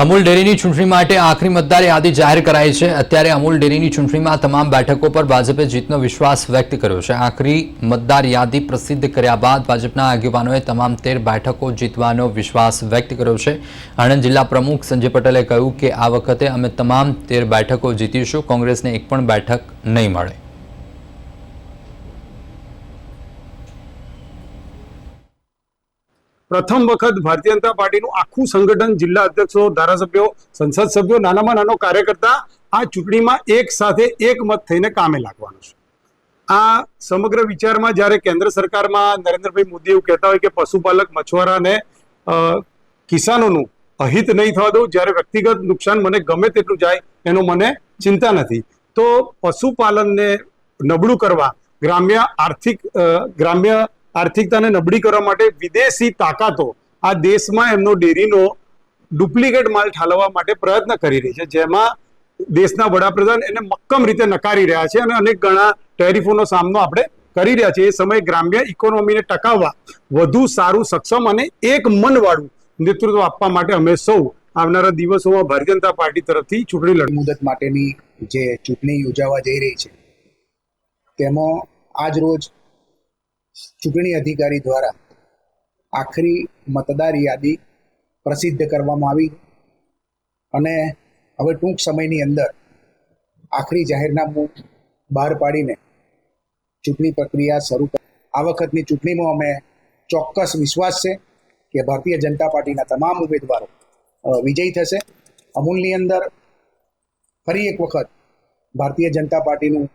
અમૂલ ડેરીની ચૂંટણી માટે આખરી મતદાર યાદી જાહેર કરાઈ છે. અત્યારે અમૂલ ડેરીની ચૂંટણીમાં તમામ બેઠકો પર ભાજપે જીતનો વિશ્વાસ વ્યક્ત કર્યો છે. આખરી મતદાર યાદી પ્રસિદ્ધ કર્યા બાદ ભાજપના આગેવાનોએ તમામ તેર બેઠકો જીતવાનો વિશ્વાસ વ્યક્ત કર્યો છે. આણંદ જિલ્લા પ્રમુખ સંજય પટેલે કહ્યું કે આ વખતે અમે તમામ તેર બેઠકો જીતીશું. કોંગ્રેસને એક પણ બેઠક નહીં મળે. પ્રથમ વખત ભારતીય જનતા પાર્ટીનું આખું સંગઠન જિલ્લા અધ્યક્ષો, ધારાસભ્યો, સંસદ સભ્યો, નાનામાં નાનો કાર્યકર્તા આ ચૂંટણીમાં એક સાથે એક મત થઈને કામે લાગવાનો છે. આ સમગ્ર વિચારમાં જ્યારે કેન્દ્ર સરકારમાં નરેન્દ્રભાઈ મોદી એવું કહેતા હોય કે પશુપાલક મછવારાને કિસાનોનું અહિત નહીં થવા દઉં, જ્યારે વ્યક્તિગત નુકસાન મને ગમે તેટલું જાય એનો મને ચિંતા નથી. તો પશુપાલનને નબળું કરવા, ગ્રામ્ય આર્થિક ગ્રામ્ય આર્થિકતાને નબળી કરવા માટે વિદેશી તાકાતો આ દેશમાં એમનો ડેરીનો ડુપ્લિકેટ માલ ઠાલવવા માટે પ્રયત્ન કરી રહી છે. જેમાં દેશના વડાપ્રધાન એને મક્કમ રીતે નકારી રહ્યા છે અને અનેક ઘણા ટેરિફોનો સામનો આપણે કરી રહ્યા છે એ સમયે ગ્રામ્ય ઇકોનોમીને ટકાવવા વધુ સારું, સક્ષમ અને એક મનવાળું નેતૃત્વ આપવા માટે અમે સૌ આવનારા દિવસોમાં ભારતીય જનતા પાર્ટી તરફથી ચૂંટણી લડ મુદત માટેની જે ચૂંટણી યોજાવા જઈ રહી છે, તેમાં આજ રોજ ચૂંટણી અધિકારી દ્વારા આખરી મતદાર યાદી પ્રસિદ્ધ કરવામાં આવી અને હવે ટૂંક સમયની અંદર આખરી જાહેરનામું બહાર પાડીને ચૂંટણી પ્રક્રિયા શરૂ આ વખતની ચૂંટણીમાં અમે ચોક્કસ વિશ્વાસ છે કે ભારતીય જનતા પાર્ટીના તમામ ઉમેદવારો વિજયી થશે. અમૂલની અંદર ફરી એક વખત ભારતીય જનતા પાર્ટીનું